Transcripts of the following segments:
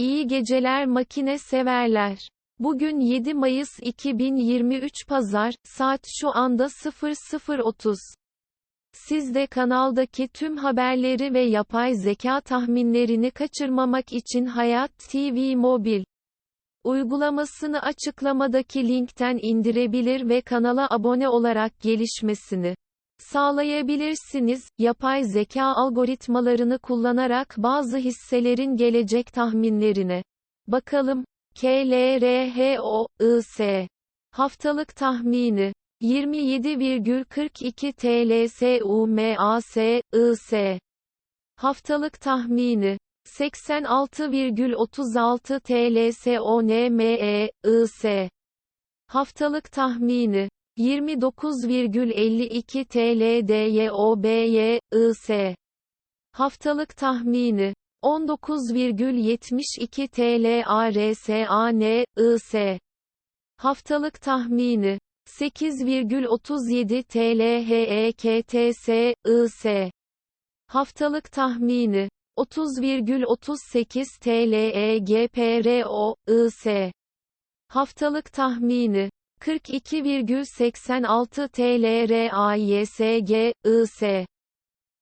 İyi geceler makine severler. Bugün 7 Mayıs 2023 Pazar, saat şu anda 00.30. Siz de kanaldaki tüm haberleri ve yapay zeka tahminlerini kaçırmamak için Hayat TV Mobil uygulamasını açıklamadaki linkten indirebilir ve kanala abone olarak gelişmesini sağlayabilirsiniz. Yapay zeka algoritmalarını kullanarak bazı hisselerin gelecek tahminlerine bakalım. KLRHOIS haftalık tahmini. 27,42 TL SUMAS IS haftalık tahmini. 86,36 TL SONME IS haftalık tahmini 29,52 TL DYOBY IS haftalık tahmini 19,72 TL ARSAN IS haftalık tahmini 8,37 TL HEKTS IS haftalık tahmini 30,38 TL EGPRO IS haftalık tahmini 42,86 TL RAYSG IS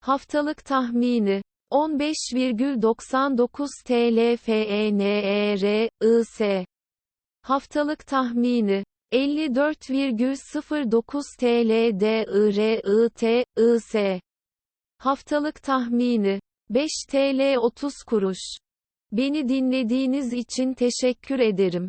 haftalık tahmini 15,99 TL FENER IS haftalık tahmini 54,09 TL DIRIT IS haftalık tahmini 5 TL 30 kuruş. Beni dinlediğiniz için teşekkür ederim.